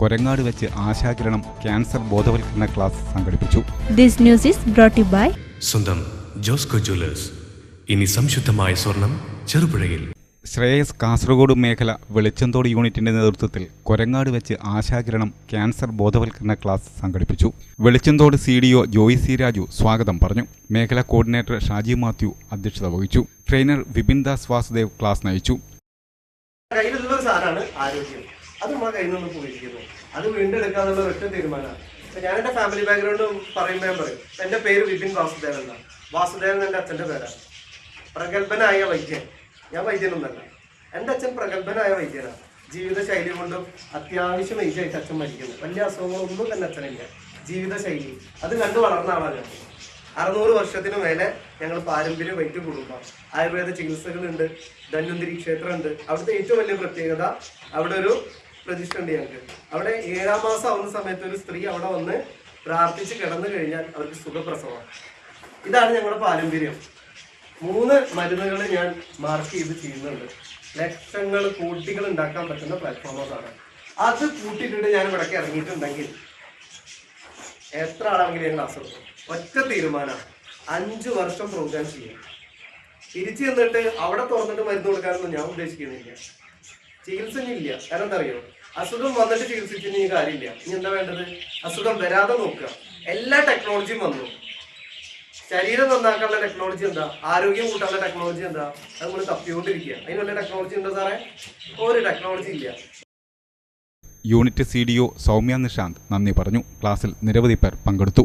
കൊരങ്ങാട് വെച്ച് ആശാകിരണം ക്യാൻസർ ബോധവൽക്കരണ ക്ലാസ് സംഘടിപ്പിച്ചു. This news is brought by by സ്വന്തം ജോസ്കോ ജ്വല്ലേഴ്സ്. ഇനി സംശുദ്ധമായ സ്വർണം ചെറുപുഴയിൽ. ശ്രേയസ് കാസർഗോഡ് മേഖല വെളിച്ചന്തോട് യൂണിറ്റിന്റെ നേതൃത്വത്തിൽ കൊരങ്ങാട് വെച്ച് ആശാകിരണം ക്യാൻസർ ബോധവൽക്കരണ ക്ലാസ് സംഘടിപ്പിച്ചു. Velichanthode C D O Joy C Raju സ്വാഗതം പറഞ്ഞു. മേഖലാ കോർഡിനേറ്റർ ഷാജി മാത്യു അധ്യക്ഷത വഹിച്ചു. ട്രെയിനർ വിപിൻ ദാസ് വാസുദേവ് ക്ലാസ് നയിച്ചു. കയ്യിലുള്ള സാധനമാണ് ആരോഗ്യം. അത് നമ്മളെ കയ്യിൽ നിന്ന് പോയിരിക്കുന്നു. അത് വീണ്ടെടുക്കാന്നുള്ള ഒറ്റ തീരുമാനമാണ്. ഞാൻ എന്റെ ഫാമിലി ബാക്ക്ഗ്രൗണ്ട് പറയുമ്പോൾ ഞാൻ പറയും. എന്റെ പേര് വിപിൻ വാസുദേവൻ എന്നാണ്. വാസുദേവൻ എന്റെ അച്ഛന്റെ പേരാണ്. പ്രഗത്ഭനായ വൈദ്യൻ. ഞാൻ വൈദ്യനൊന്നല്ല. എന്റെ അച്ഛൻ പ്രഗത്ഭനായ വൈദ്യനാണ്. ജീവിതശൈലി കൊണ്ടും അത്യാവശ്യം ഏജ് ആയിട്ട് അച്ഛൻ മരിക്കുന്നു. വലിയ അസുഖങ്ങളൊന്നും തന്നെ അച്ഛനില്ല. ജീവിതശൈലി. അത് കണ്ടു വളർന്ന ആളാണ് അറുന്നൂറ് വർഷത്തിന് മേലെ ഞങ്ങൾ പാരമ്പര്യ വൈദ്യ കുടുംബം ആയുർവേദ ചികിത്സകളുണ്ട്. ധന്വന്തിരി ക്ഷേത്രമുണ്ട്. അവിടുത്തെ ഏറ്റവും വലിയ പ്രത്യേകത അവിടെ ഒരു പ്രതിഷ്ഠ ഉണ്ട് ഞങ്ങൾക്ക് അവിടെ ഏഴാം മാസം ആവുന്ന സമയത്ത് ഒരു സ്ത്രീ അവിടെ വന്ന് പ്രാർത്ഥിച്ച് കിടന്നു കഴിഞ്ഞാൽ അവർക്ക് സുഖപ്രസവം ഇതാണ് ഞങ്ങളുടെ പാരമ്പര്യം. മൂന്ന് മരുന്നുകൾ ഞാൻ മാർക്ക് ചെയ്ത് ചെയ്യുന്നുണ്ട്. ലക്ഷങ്ങൾ കൂട്ടികൾ ഉണ്ടാക്കാൻ പറ്റുന്ന പ്ലാറ്റ്ഫോമുകളാണ് അത് കൂട്ടിയിട്ടിട്ട് ഞാൻ ഇവിടേക്ക് ഇറങ്ങിയിട്ടുണ്ടെങ്കിൽ എത്ര ആളാണെങ്കിലും ഞങ്ങൾ എടുക്കും. ഒറ്റ തീരുമാനമാണ്. അഞ്ചു വർഷം പ്രോഗ്രാം ചെയ്യാം തിരിച്ചു ചെന്നിട്ട് അവിടെ തുറന്നിട്ട് മരുന്ന് കൊടുക്കാനൊന്നും ഞാൻ ഉദ്ദേശിക്കുന്നില്ല. ചികിത്സ ഇല്ല കാരണം എന്താ അറിയോ? അസുഖം വന്നിട്ട് ചികിത്സിക്കുന്ന ഈ കാര്യമില്ല. ഇനി എന്താ വേണ്ടത്? അസുഖം വരാതെ നോക്കുക. എല്ലാ ടെക്നോളജിയും വന്നു. ശരീരം നന്നാക്കാനുള്ള ടെക്നോളജി എന്താ? ആരോഗ്യം കൂട്ടാനുള്ള ടെക്നോളജി എന്താ? അത് നമ്മൾ തപ്പിക്കൊണ്ടിരിക്കുക. അതിന് വല്ല ടെക്നോളജി ഉണ്ടോ സാറേ? ഒരു ടെക്നോളജി ഇല്ല. Unit C D O Soumya Nishanth നന്ദി പറഞ്ഞു. ക്ലാസ്സിൽ നിരവധി പേർ പങ്കെടുത്തു.